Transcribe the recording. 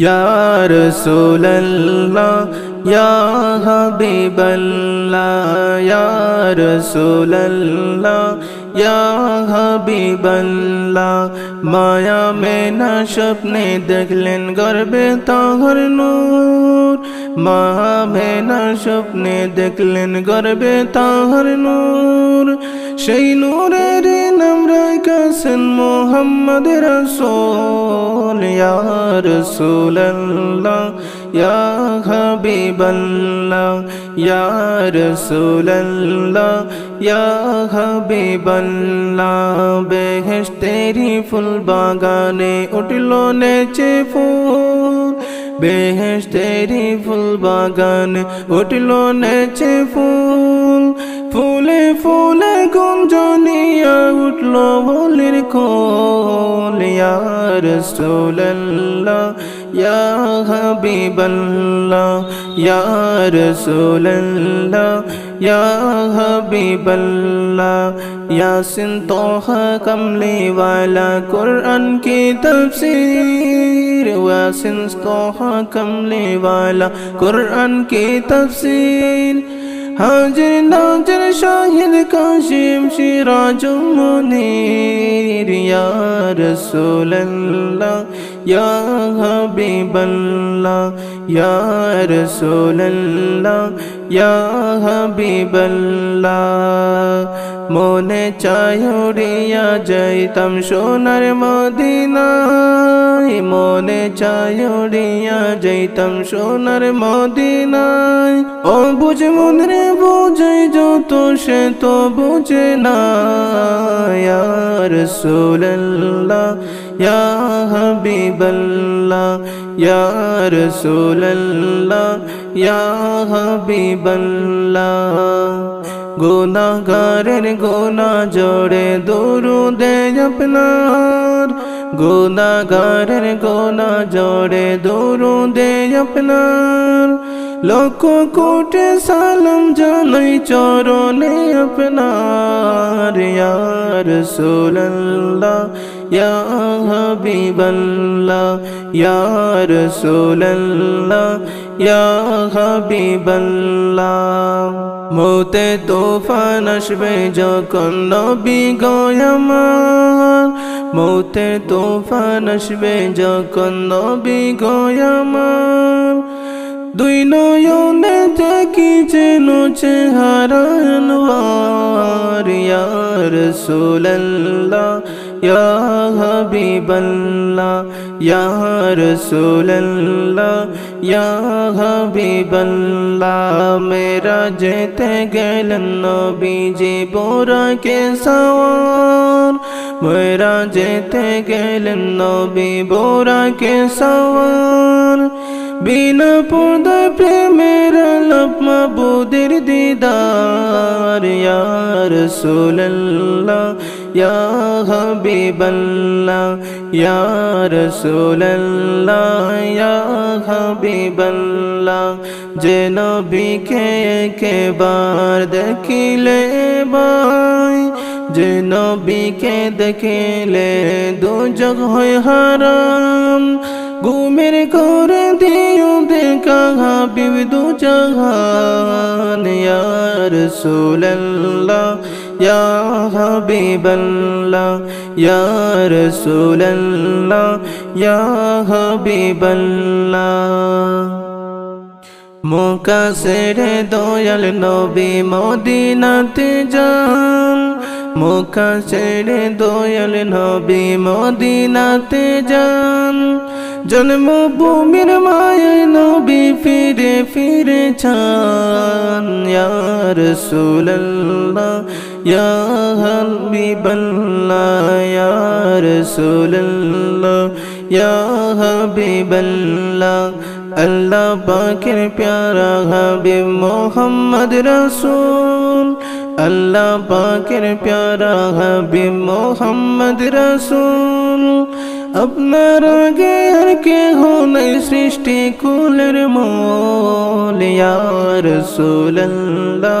ইয়ার সোল্লা হবিবল্লা ইয়ার সোল্লা হবিবল্লা মায়া মেনা স্বপ্নে দেখলেন গর্বে তহর নূর। মা মেনা স্বপ্নে দেখলেন গর্বে তাহর নূর। সেই নূরের নাম রাখাছেন মোহাম্মদ রসোল। ইয়া রসুল্লাহ ইয়া হাবিবাল্লাহ ইয়া রসুল্লাহ ইয়া হাবিবাল্লাহ বেহেশতেরি ফুল বাগানে উঠল নেচে ফুল বেহেশতেরি ফুল বাগানে উঠল নেচে ফুল ফুলে ফুলে গুঞ্জনিয়া উঠল বলির কোল رسول الله يا حبيب الله يا رسول الله يا حبيب الله ياسين طه كملي والا قرآن کی تفسیر یاسین طه کملی والا قرآن کی تفسیر হাজির নাজির শাহিদ কাশিম সিরাজ মুনির ইয়া রাসূলুল্লাহ ইয়া হাবিবাল্লাহ ইয়া রাসূলুল্লাহ ইয়া হাবিবাল্লাহ। মনে চায় উড়িয়া যাইতাম সোনার মদিনায়। মনে চায় উড়িয়া যাইতাম সোনার মদিনায়। ও বুঝ মন রে বুঝাই যত, সে তো বুঝে না রাসূলুল্লাহ, ইয়া হাবিবাল্লাহ, ইয়া রাসূলুল্লাহ, ইয়া হাবিবাল্লাহ। গুনাগারের গোনা গুনাগারের গোনা জোড়ে দরুদে আপনার। লক্ষ কোটে সালাম জানাই চরণে আপনার। ইয়া রাসূলুল্লাহ, ইয়া হাবিবাল্লাহ, ইয়া রাসূলুল্লাহ, ইয়া হাবিবাল্লাহ। মতে তোফান আসবে যখন নবী গয়ামার মতে তোফান আসবে যখন নবী গয়ামার দুই নয়নে দেখি যেন ইয়া রাসূলুল্লাহ ইয়া হাবিবাল্লাহ ইয়া রাসূলুল্লাহ ইয়া হাবিবাল্লাহ মেরা যেতে গেলেন নবীজি বোরাকে সওয়ার মেরা যেতে গেলেন নবী বোরাকে সওয়ার বিনা পর্দা প্রেমের আলাপ মাবুদের দিদার ইয়া রাসূলুল্লাহ ইয়া হাবিবাল্লাহ ইয়া রাসূলুল্লাহ ইয়া হাবিবাল্লাহ যে নবীকে একেবার দেখিলে বাই যে নবীকে দেখিলে দুজগ হয় হারাম। ঘুমের করে দিও দেখা হাবিব দু জাহান ইয়া রাসূলুল্লাহ ইয়া হাবিবাল্লাহ ইয়া রাসূলুল্লাহ ইয়া হাবিবাল্লাহ মোকা সেরে দয়াল নবী মদিনাতে যান মোকা ছেড়ে দয়াল নবী মদিনাতে যান জন্মভূমির মায় নবী ফিরে ফিরে চান আল্লাহ পাকের প্যারা হাবিব মোহাম্মদ রাসূল আল্লাহ পাকের প্যারা হাবিব মোহাম্মদ রাসূল আপনার আগে আর কেহ নাই সৃষ্টি কুলের মোল ইয়া রাসূলুল্লাহ